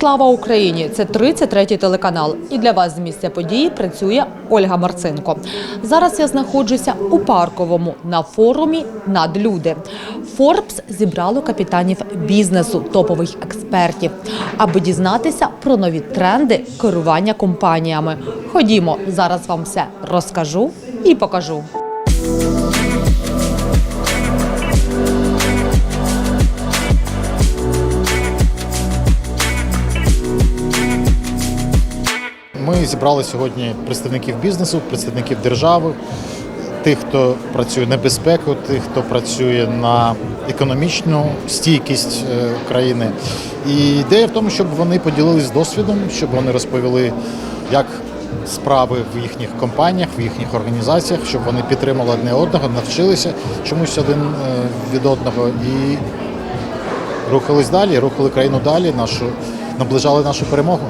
Слава Україні! Це 33-й телеканал. І для вас з місця події працює Ольга Марцинко. Зараз я знаходжуся у парковому на форумі Надлюди. Форбс зібрало капітанів бізнесу, топових експертів, аби дізнатися про нові тренди керування компаніями. Ходімо, зараз вам все розкажу і покажу. Ми зібрали сьогодні представників бізнесу, представників держави, тих, хто працює на безпеку, тих, хто працює на економічну стійкість е, країни. І ідея в тому, щоб вони поділились досвідом, щоб вони розповіли, як справи в їхніх компаніях, в їхніх організаціях, щоб вони підтримали одне одного, навчилися чомусь один е, від одного і рухались далі, рухали країну далі, нашу наближали нашу перемогу.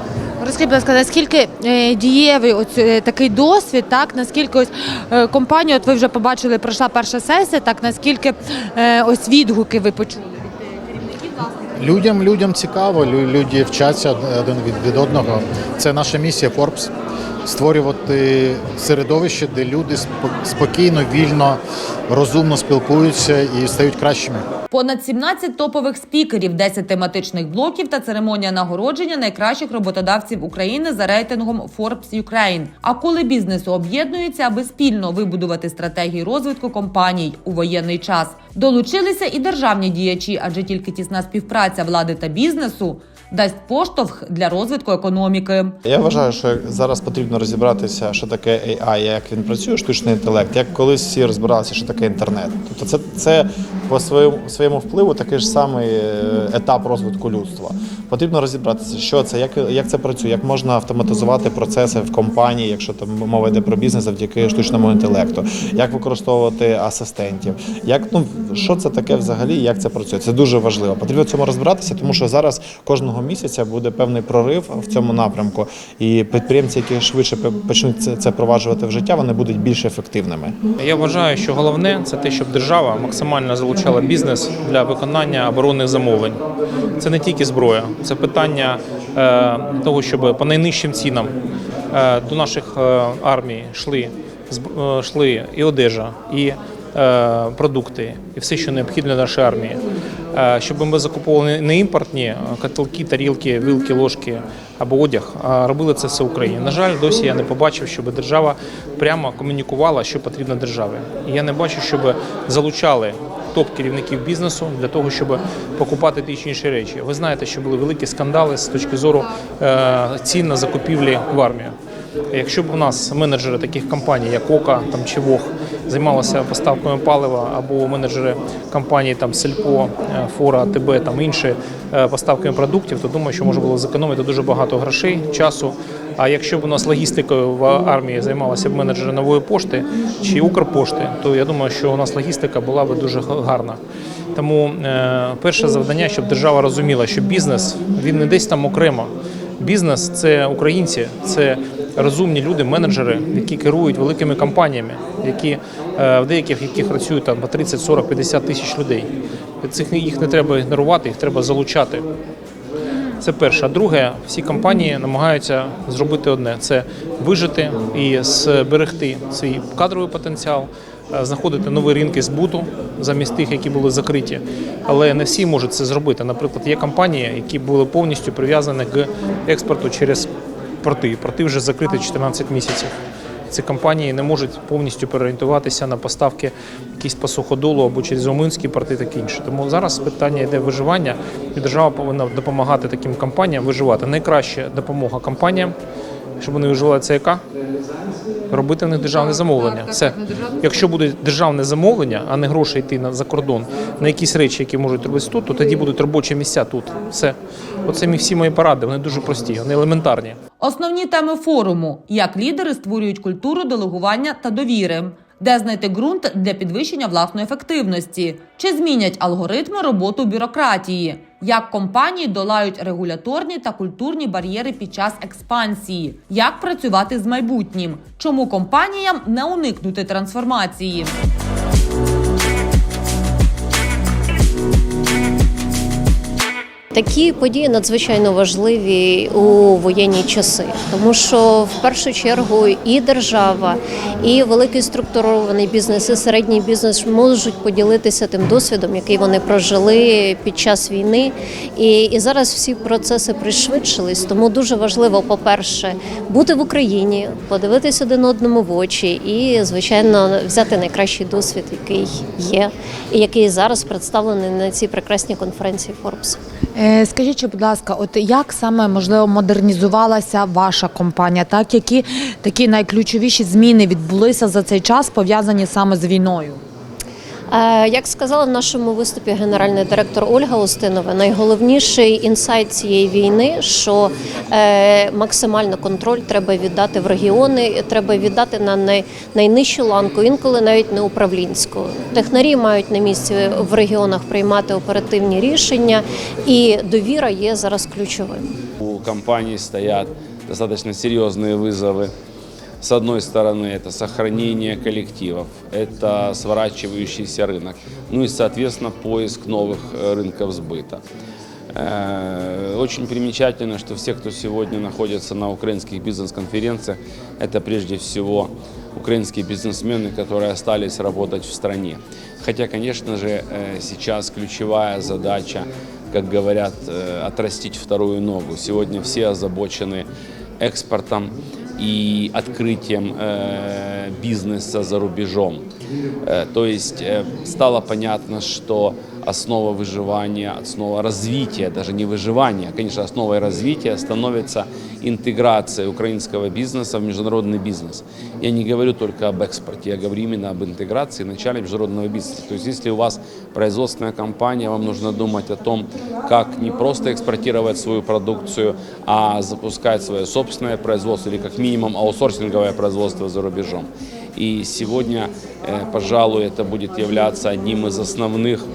Розкажіть, будь ласка, наскільки е, дієвий ось е, такий досвід, так наскільки ось е, компанія, от ви вже побачили, пройшла перша сесія, так наскільки ось відгуки ви почули від керівників власне? Людям людям цікаво, лю- люди вчаться один від, від одного. Це наша місія Forbes – створювати середовище, де люди спо- спокійно, вільно, розумно спілкуються і стають кращими. Понад 17 топових спікерів, 10 тематичних блоків та церемонія нагородження найкращих роботодавців України за рейтингом Forbes Ukraine. А коли бізнесу об'єднуються, аби спільно вибудувати стратегії розвитку компаній у воєнний час, долучилися і державні діячі, адже тільки тісна співпраця влади та бізнесу дасть поштовх для розвитку економіки. Я вважаю, що зараз потрібно розібратися, що таке AI, як він працює, штучний інтелект, як колись всі розбиралися, що таке інтернет. Тобто це, це по своєму, своєму впливу такий ж самий е, етап розвитку людства. Потрібно розібратися, що це, як, як це працює, як можна автоматизувати процеси в компанії, якщо там мова йде про бізнес завдяки штучному інтелекту, як використовувати асистентів, як ну що це таке взагалі, як це працює. Це дуже важливо. Потрібно в цьому розбиратися, тому що зараз кожного місяця буде певний прорив в цьому напрямку, і підприємці, які швидше почнуть це, це впроваджувати в життя, вони будуть більш ефективними. Я вважаю, що головне це те, щоб держава максимально залучала бізнес для виконання оборонних замовлень. Це не тільки зброя, це питання е, того, щоб по найнижчим цінам е, до наших е, армій йшли, йшли і одежа, і продукти, і все, що необхідно нашої армії. Е, щоб ми закуповували не імпортні е, котелки, тарілки, вилки, ложки або одяг, а робили це все в Україні. На жаль, досі я не побачив, щоб держава прямо комунікувала, що потрібно державі. І я не бачу, щоб залучали топ-керівників бізнесу для того, щоб покупати ті чи інші речі. Ви знаєте, що були великі скандали з точки зору е, цін на закупівлі в армію. Якщо б у нас менеджери таких компаній, як Ока там чи Вог, займалися поставками палива, або менеджери компаній там Сельпо, е, Фора, ТБ, там інші е, поставками продуктів, то думаю, що можна було зекономити дуже багато грошей, часу. А якщо б у нас логістикою в армії займалися б менеджери нової пошти чи Укрпошти, то я думаю, що у нас логістика була б дуже гарна. Тому е, перше завдання, щоб держава розуміла, що бізнес він не десь там окремо. Бізнес це українці, це розумні люди, менеджери, які керують великими компаніями, які е, в деяких яких працюють там по 30, 40, 50 тисяч людей. Цих їх не треба ігнорувати, їх треба залучати. Це перше. А друге, всі компанії намагаються зробити одне: це вижити і зберегти свій кадровий потенціал, е, знаходити нові ринки збуту замість тих, які були закриті. Але не всі можуть це зробити. Наприклад, є компанії, які були повністю прив'язані к експорту через порти. Порти вже закриті 14 місяців. Ці компанії не можуть повністю переорієнтуватися на поставки якісь по суходолу або через румунські порти, таке інше. Тому зараз питання йде виживання, і держава повинна допомагати таким компаніям виживати. Найкраща допомога компаніям, щоб вони виживали, це яка? Робити в них державне замовлення. Все. Якщо буде державне замовлення, а не гроші йти на за кордон на якісь речі, які можуть робити тут, то тоді будуть робочі місця тут. Все. Оце всі мої поради. Вони дуже прості, вони елементарні. Основні теми форуму: як лідери створюють культуру делегування та довіри, де знайти ґрунт для підвищення власної ефективності, чи змінять алгоритми роботу бюрократії, як компанії долають регуляторні та культурні бар'єри під час експансії, як працювати з майбутнім, чому компаніям не уникнути трансформації. Такі події надзвичайно важливі у воєнні часи, тому що в першу чергу і держава, і великий структурований бізнес, і середній бізнес можуть поділитися тим досвідом, який вони прожили під час війни. І, і зараз всі процеси пришвидшились. Тому дуже важливо, по-перше, бути в Україні, подивитися один одному в очі, і звичайно взяти найкращий досвід, який є, і який зараз представлений на цій прекрасній конференції Forbes. Е, Скажіть, будь ласка, от як саме можливо модернізувалася ваша компанія? Так, які такі найключовіші зміни відбулися за цей час, пов'язані саме з війною? Е, Як сказала в нашому виступі генеральний директор Ольга Устинова, найголовніший інсайт цієї війни, що е, максимально контроль треба віддати в регіони, треба віддати на най- найнижчу ланку, інколи навіть не управлінську. Технарі мають на місці в регіонах приймати оперативні рішення, і довіра є зараз ключовим. У компаний стоят достаточно серьезные вызовы. С одной стороны, это сохранение коллективов, это сворачивающийся рынок, ну и, соответственно, поиск новых э, рынков сбыта. Э, Очень примечательно, что все, кто сегодня находится на украинских бизнес-конференциях, это прежде всего украинские бизнесмены, которые остались работать в стране. Хотя, конечно же, э, сейчас ключевая задача, как говорят, отрастить вторую ногу. Сегодня все озабочены экспортом и открытием э, бизнеса за рубежом. Э, То есть э, стало понятно, что основа выживания, основа развития, даже не выживания, а, конечно, основой развития становится интеграция украинского бизнеса в международный бизнес. Я не говорю только об экспорте, я говорю именно об интеграции начале международного бизнеса. То есть если у вас производственная компания, вам нужно думать о том, как не просто экспортировать свою продукцию, а запускать свое собственное производство или как минимум аутсорсинговое производство за рубежом. И сегодня, э, пожалуй, это будет являться одним из основных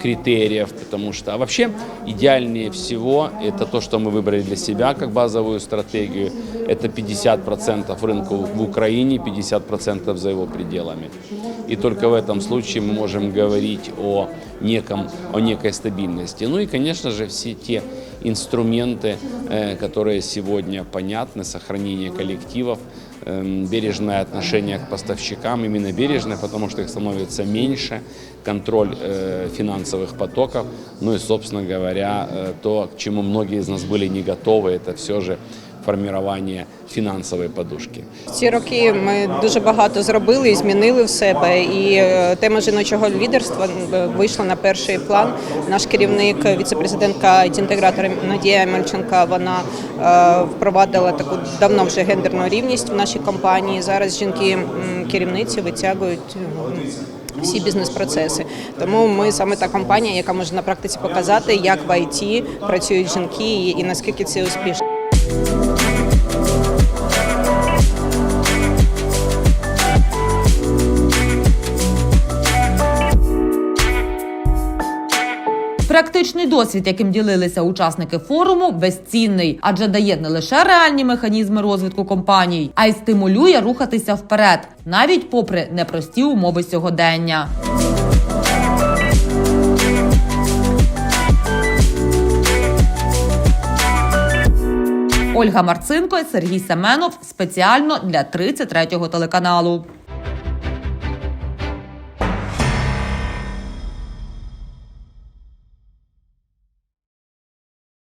критериев, потому что а вообще идеальнее всего это то, что мы выбрали для себя как базовую стратегию. Это 50% рынка в Украине, 50% за его пределами. И только в этом случае мы можем говорить о неком, о некой стабильности. Ну и, конечно же, все те инструменты, э, которые сегодня понятны, сохранение коллективов, эм, бережное отношение к поставщикам, именно бережное, потому что их становится меньше, контроль э, финансовых потоков, ну и, собственно говоря, э, то, к чему многие из нас были не готовы, это все же формирование фінансової подушки. Ці роки ми дуже багато зробили і змінили в себе. І е, тема жіночого лідерства е, вийшла на перший план. Наш керівник, віцепрезидентка інтегратора Надія Мельченка, вона е, впровадила таку давно вже гендерну рівність в нашій компанії. Зараз жінки керівниці витягують. Всі бізнес-процеси, тому ми саме та компанія, яка може на практиці показати, як в ІТ працюють жінки і наскільки це успішно. Практичний досвід, яким ділилися учасники форуму, безцінний, адже дає не лише реальні механізми розвитку компаній, а й стимулює рухатися вперед, навіть попри непрості умови сьогодення. Ольга Марцинко, Сергій Семенов спеціально для 33-го телеканалу.